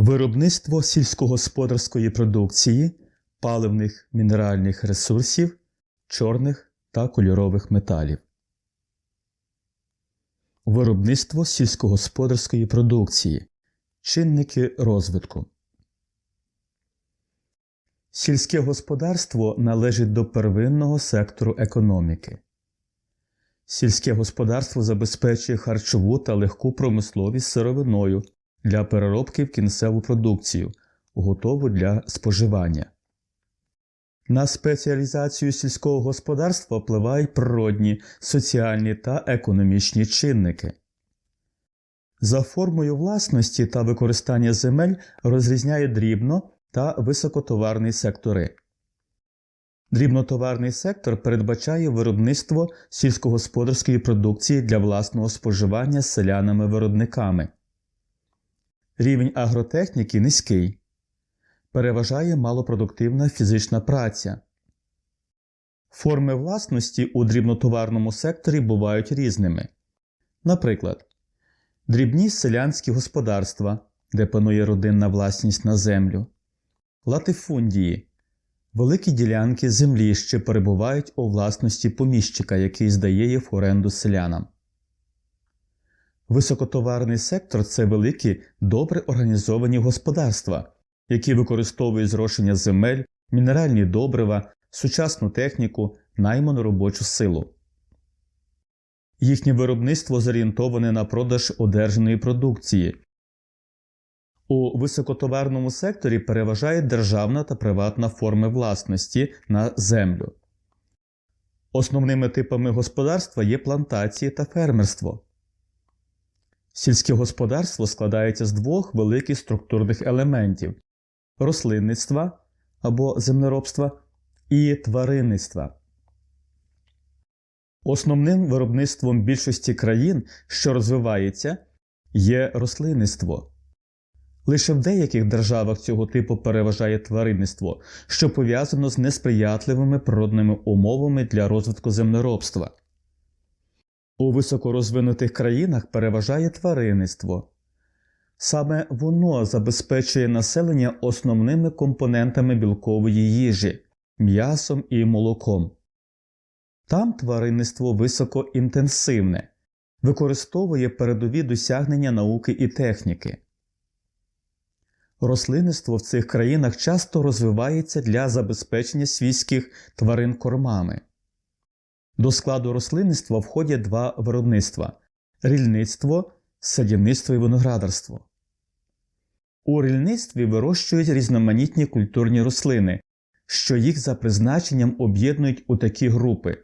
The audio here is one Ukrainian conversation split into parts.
Виробництво сільськогосподарської продукції, паливних мінеральних ресурсів, чорних та кольорових металів. Виробництво сільськогосподарської продукції. Чинники розвитку. Сільське господарство належить до первинного сектору економіки. Сільське господарство забезпечує харчову та легку промисловість сировиною для переробки в кінцеву продукцію, готову для споживання. На спеціалізацію сільського господарства впливають природні, соціальні та економічні чинники. За формою власності та використання земель розрізняє дрібно та високотоварний сектори. Дрібнотоварний сектор передбачає виробництво сільськогосподарської продукції для власного споживання селянами-виробниками. Рівень агротехніки низький. Переважає малопродуктивна фізична праця. Форми власності у дрібнотоварному секторі бувають різними. Наприклад, дрібні селянські господарства, де панує родинна власність на землю, латифундії великі ділянки землі, що перебувають у власності поміщика, який здає їх в оренду селянам. Високотоварний сектор це великі, добре організовані господарства, які використовують зрошення земель, мінеральні добрива, сучасну техніку, найману робочу силу. Їхнє виробництво зорієнтоване на продаж одержаної продукції. У високотоварному секторі переважає державна та приватна форми власності на землю. Основними типами господарства є плантації та фермерство. Сільське господарство складається з двох великих структурних елементів рослинництва або землеробства і тваринництва. Основним виробництвом більшості країн, що розвивається, є рослинництво. Лише в деяких державах цього типу переважає тваринництво, що пов'язано з несприятливими природними умовами для розвитку землеробства. У високорозвинутих країнах переважає тваринництво. Саме воно забезпечує населення основними компонентами білкової їжі м'ясом і молоком. Там тваринництво високоінтенсивне, використовує передові досягнення науки і техніки. Рослинництво в цих країнах часто розвивається для забезпечення свійських тварин кормами. До складу рослинництва входять два виробництва рільництво, садівництво і виноградарство. У рільництві вирощують різноманітні культурні рослини, що їх за призначенням об'єднують у такі групи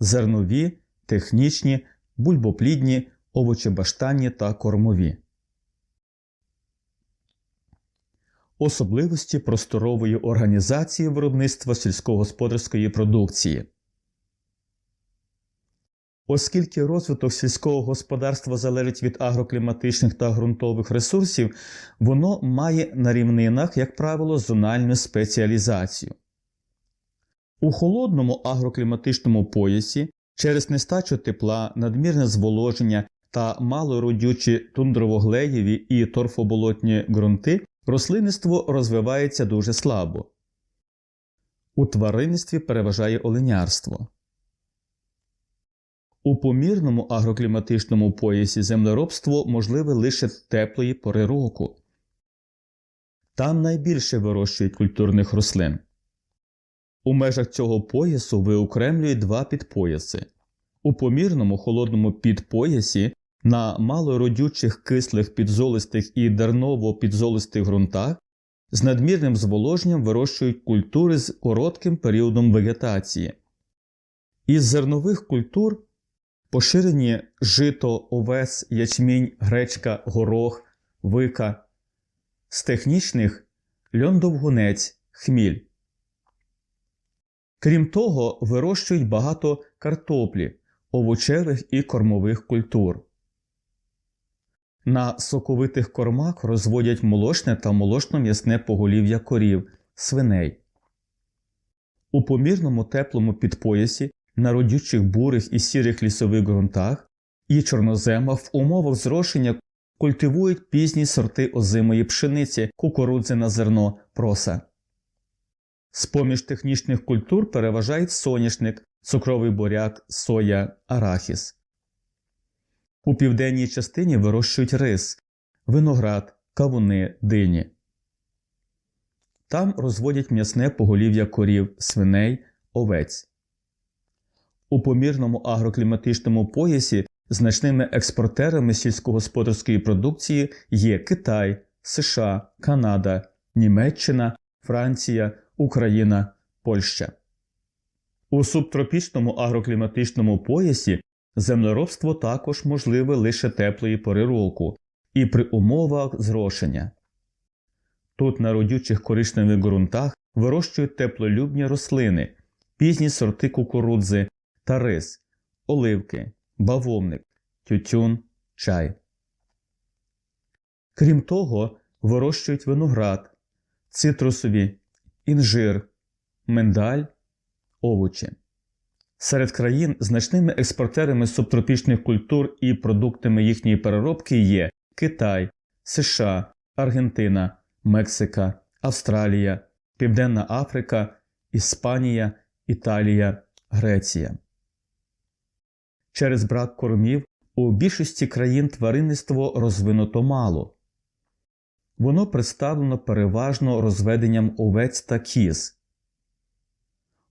зернові, технічні, бульбоплідні, овочебаштанні та кормові. Особливості просторової організації виробництва сільськогосподарської продукції. Оскільки розвиток сільського господарства залежить від агрокліматичних та ґрунтових ресурсів, воно має на рівнинах, як правило, зональну спеціалізацію. У холодному агрокліматичному поясі через нестачу тепла, надмірне зволоження та малородючі тундровоглеєві і торфоболотні ґрунти рослинництво розвивається дуже слабо. У тваринництві переважає оленярство. У помірному агрокліматичному поясі землеробство можливе лише теплої пори року. Там найбільше вирощують культурних рослин. У межах цього поясу виокремлюють два підпояси. У помірному холодному підпоясі на малородючих кислих підзолистих і дерново-підзолистих ґрунтах з надмірним зволоженням вирощують культури з коротким періодом вегетації. Із зернових культур поширені жито, овес, ячмінь, гречка, горох, вика, з технічних льондовгунець, хміль. Крім того, вирощують багато картоплі, овочевих і кормових культур. На соковитих кормах розводять молочне та молочно-м'ясне поголів'я корів, свиней. У помірному теплому підпоясі на родючих бурих і сірих лісових ґрунтах і чорноземах в умовах зрошення культивують пізні сорти озимої пшениці, кукурудзи на зерно, проса. З-поміж технічних культур переважають соняшник, цукровий буряк, соя, арахіс. У південній частині вирощують рис, виноград, кавуни, дині. Там розводять м'ясне поголів'я корів, свиней, овець. У помірному агрокліматичному поясі значними експортерами сільськогосподарської продукції є Китай, США, Канада, Німеччина, Франція, Україна, Польща. У субтропічному агрокліматичному поясі землеробство також можливе лише теплої пори року і при умовах зрошення. Тут на родючих коричневих ґрунтах вирощують теплолюбні рослини, пізні сорти кукурудзи та рис, оливки, бавовник, тютюн, чай. Крім того, вирощують виноград, цитрусові, інжир, миндаль, овочі. Серед країн значними експортерами субтропічних культур і продуктами їхньої переробки є Китай, США, Аргентина, Мексика, Австралія, Південна Африка, Іспанія, Італія, Греція. Через брак кормів у більшості країн тваринництво розвинуто мало. Воно представлено переважно розведенням овець та кіз.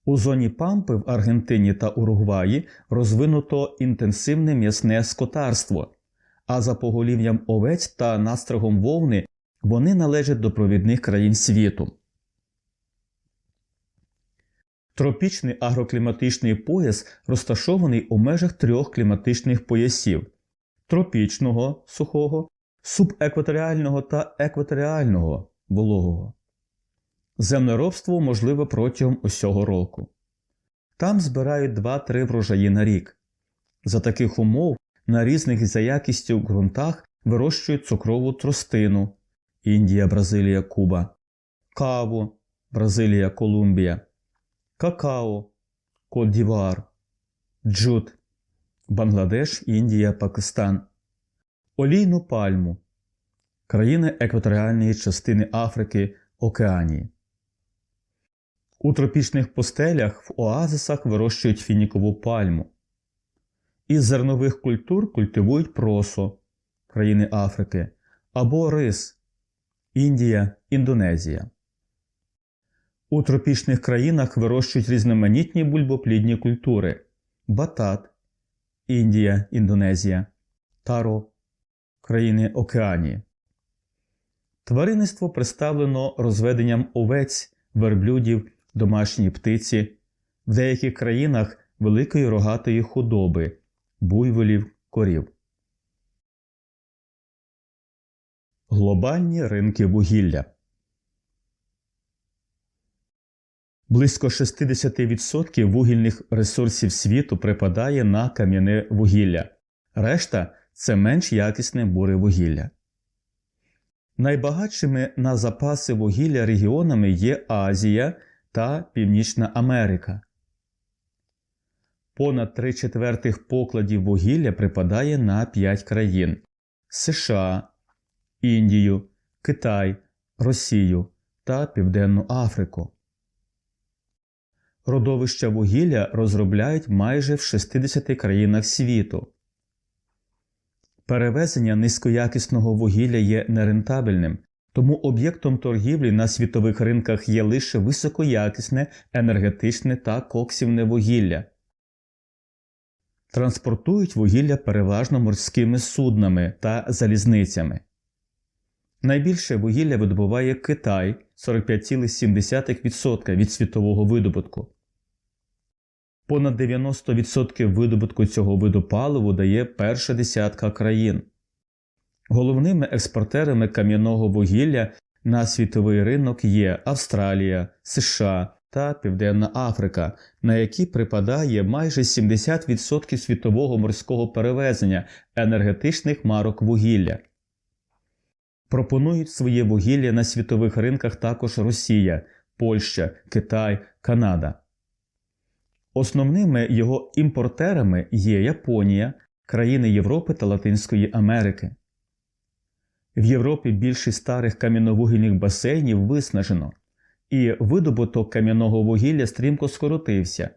У зоні пампи в Аргентині та Уругваї розвинуто інтенсивне м'ясне скотарство, а за поголів'ям овець та настригом вовни вони належать до провідних країн світу. Тропічний агрокліматичний пояс розташований у межах трьох кліматичних поясів тропічного сухого, субекваторіального та екваторіального вологого. Землеробство можливе протягом усього року. Там збирають 2-3 врожаї на рік. За таких умов на різних за якістю ґрунтах вирощують цукрову тростину Індія, Бразилія, Куба, каву Бразилія, Колумбія, какао Кот-Дівуар, джут Бангладеш, Індія, Пакистан, олійну пальму, країни екваторіальної частини Африки, Океанії. У тропічних пустелях в оазисах вирощують фінікову пальму. Із зернових культур культивують просо країни Африки або рис Індія, Індонезія. У тропічних країнах вирощують різноманітні бульбоплідні культури батат Індія, Індонезія, таро країни Океанії. Тваринництво представлено розведенням овець, верблюдів, домашньої птиці, в деяких країнах великої рогатої худоби, буйволів, корів. Глобальні ринки вугілля Близько 60% вугільних ресурсів світу припадає на кам'яне вугілля, решта це менш якісне буре вугілля. Найбагатшими на запаси вугілля регіонами є Азія та Північна Америка. Понад 3 четвертих покладів вугілля припадає на 5 країн США, Індію, Китай, Росію та Південну Африку. Родовища вугілля розробляють майже в 60 країнах світу. Перевезення низькоякісного вугілля є нерентабельним, тому об'єктом торгівлі на світових ринках є лише високоякісне енергетичне та коксівне вугілля. Транспортують вугілля переважно морськими суднами та залізницями. Найбільше вугілля видобуває Китай 45,7% від світового видобутку. Понад 90% видобутку цього виду паливу дає перша десятка країн. Головними експортерами кам'яного вугілля на світовий ринок є Австралія, США та Південна Африка, на які припадає майже 70% світового морського перевезення енергетичних марок вугілля. Пропонують своє вугілля на світових ринках також Росія, Польща, Китай, Канада. Основними його імпортерами є Японія, країни Європи та Латинської Америки. В Європі більшість старих кам'яновугільних басейнів виснажено, і видобуток кам'яного вугілля стрімко скоротився,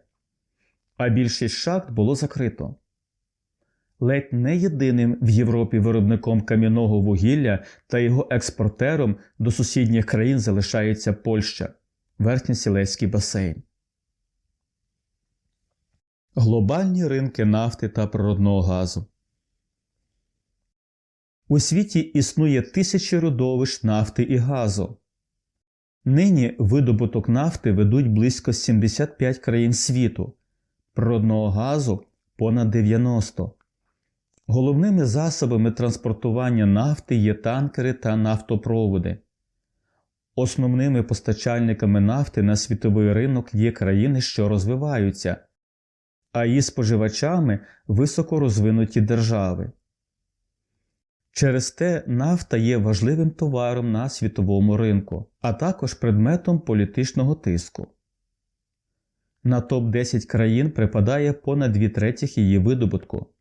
а більшість шахт було закрито. Ледь не єдиним в Європі виробником кам'яного вугілля та його експортером до сусідніх країн залишається Польща, Верхньосілецький басейн. Глобальні ринки нафти та природного газу. У світі існує тисячі родовищ нафти і газу. Нині видобуток нафти ведуть близько 75 країн світу, природного газу понад 90. Головними засобами транспортування нафти є танкери та нафтопроводи. Основними постачальниками нафти на світовий ринок є країни, що розвиваються, а її споживачами високорозвинуті держави. Через те нафта є важливим товаром на світовому ринку, а також предметом політичного тиску. На топ-10 країн припадає понад дві третіх її видобутку.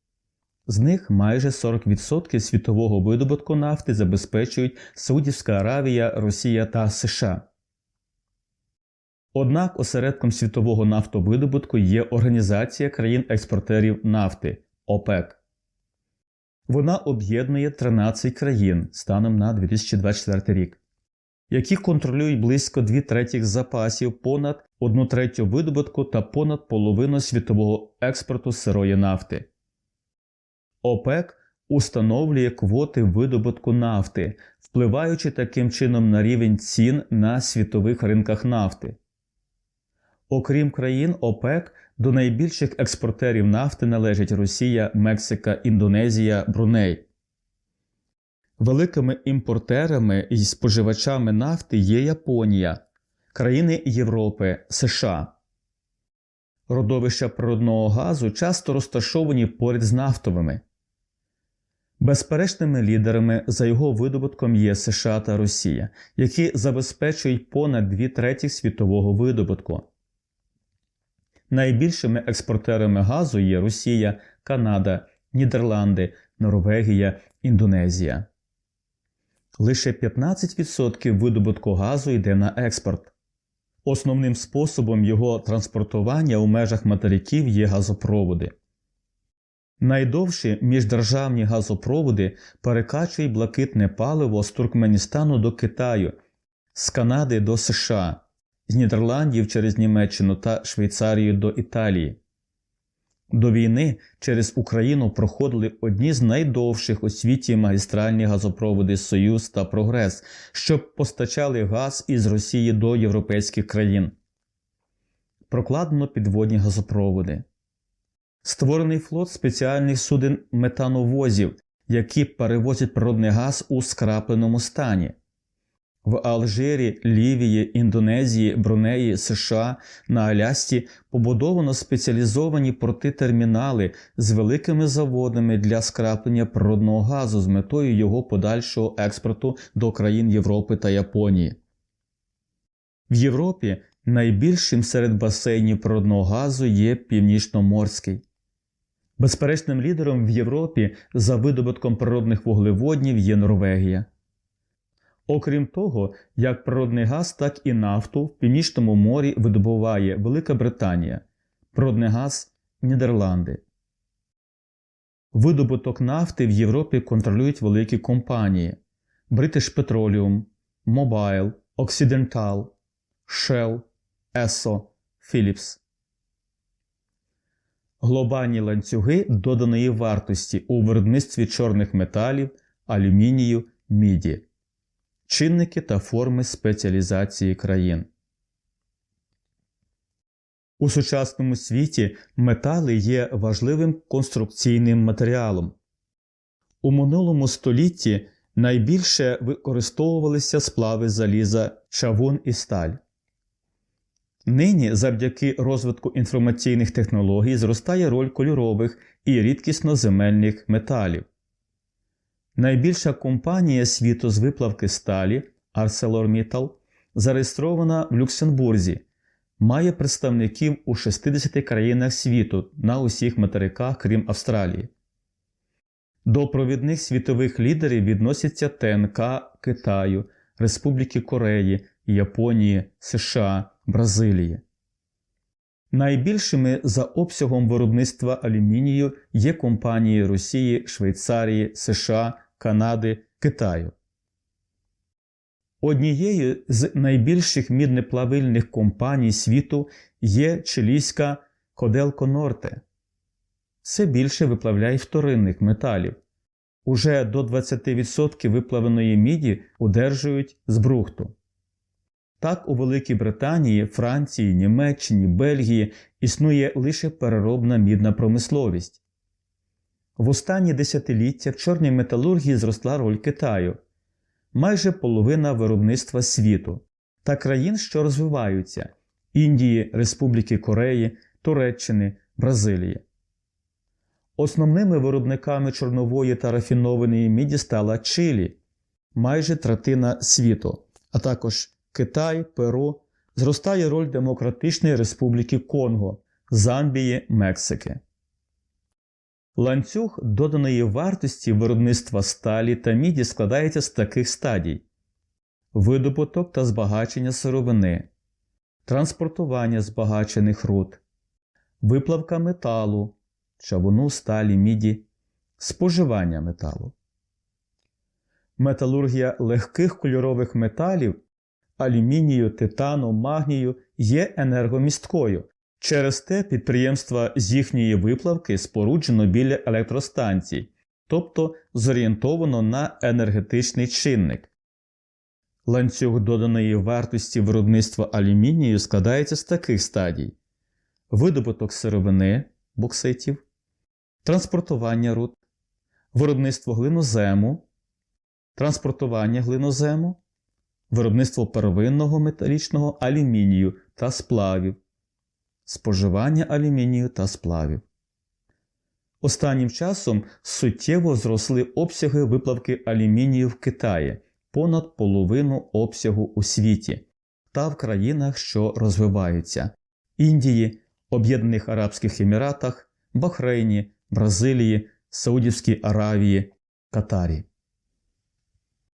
З них майже 40% світового видобутку нафти забезпечують Саудівська Аравія, Росія та США. Однак осередком світового нафтовидобутку є Організація країн-експортерів нафти ОПЕК. Вона об'єднує 13 країн станом на 2024 рік, які контролюють близько 2 третіх запасів, понад 1 третю видобутку та понад половину світового експорту сирої нафти. ОПЕК установлює квоти видобутку нафти, впливаючи таким чином на рівень цін на світових ринках нафти. Окрім країн ОПЕК, до найбільших експортерів нафти належать Росія, Мексика, Індонезія, Бруней. Великими імпортерами і споживачами нафти є Японія, країни Європи, США. Родовища природного газу часто розташовані поряд з нафтовими. Безперечними лідерами за його видобутком є США та Росія, які забезпечують понад дві треті світового видобутку. Найбільшими експортерами газу є Росія, Канада, Нідерланди, Норвегія, Індонезія. Лише 15% видобутку газу йде на експорт. Основним способом його транспортування у межах материків є газопроводи. Найдовші міждержавні газопроводи перекачують блакитне паливо з Туркменістану до Китаю, з Канади до США, з Нідерландів через Німеччину та Швейцарію до Італії. До війни через Україну проходили одні з найдовших у світі магістральні газопроводи Союз та Прогрес, що постачали газ із Росії до європейських країн. Прокладено підводні газопроводи. Створений флот спеціальних суден метановозів, які перевозять природний газ у скрапленому стані. В Алжирі, Лівії, Індонезії, Брунеї, США на Алясці побудовано спеціалізовані портитермінали з великими заводами для скраплення природного газу з метою його подальшого експорту до країн Європи та Японії. В Європі найбільшим серед басейнів природного газу є Північноморський. Безперечним лідером в Європі за видобутком природних вуглеводнів є Норвегія. Окрім того, як природний газ, так і нафту в Північному морі видобуває Велика Британія, природний газ Нідерланди. Видобуток нафти в Європі контролюють великі компанії British Petroleum, Mobile, Occidental, Shell, Esso, Philips. Глобальні ланцюги доданої вартості у виробництві чорних металів, алюмінію, міді чинники та форми спеціалізації країн. У сучасному світі метали є важливим конструкційним матеріалом. У минулому столітті найбільше використовувалися сплави заліза, чавун і сталь. Нині, завдяки розвитку інформаційних технологій, зростає роль кольорових і рідкісноземельних металів. Найбільша компанія світу з виплавки сталі ArcelorMittal зареєстрована в Люксембурзі, має представників у 60 країнах світу на усіх материках, крім Австралії. До провідних світових лідерів відносяться ТНК Китаю, Республіки Кореї, Японії, США, Бразилії. Найбільшими за обсягом виробництва алюмінію є компанії Росії, Швейцарії, США, Канади, Китаю. Однією з найбільших міднеплавильних компаній світу є чилійська Коделко Норте. Все більше виплавляє вторинних металів. Уже до 20% виплавленої міді одержують з брухту. Так, у Великій Британії, Франції, Німеччині, Бельгії існує лише переробна мідна промисловість. В останні десятиліття в чорній металургії зросла роль Китаю майже половина виробництва світу та країн, що розвиваються Індії, Республіки Кореї, Туреччини, Бразилії. Основними виробниками чорнової та рафінованої міді стала Чилі, майже третина світу, а також Китай, Перу, зростає роль Демократичної Республіки Конго, Замбії, Мексики. Ланцюг доданої вартості виробництва сталі та міді складається з таких стадій: видобуток та збагачення сировини, транспортування збагачених руд, виплавка металу, чавуну, сталі, міді, споживання металу. Металургія легких кольорових металів алюмінію, титану, магнію є енергомісткою. Через те підприємства з їхньої виплавки споруджено біля електростанцій, тобто зорієнтовано на енергетичний чинник. Ланцюг доданої вартості виробництва алюмінію складається з таких стадій: видобуток сировини бокситів, транспортування руд, виробництво глинозему, транспортування глинозему, виробництво первинного металічного алюмінію та сплавів, споживання алюмінію та сплавів. Останнім часом суттєво зросли обсяги виплавки алюмінію в Китаї понад половину обсягу у світі та в країнах, що розвиваються Індії, Об'єднаних Арабських Еміратах, Бахрейні, Бразилії, Саудівській Аравії, Катарі.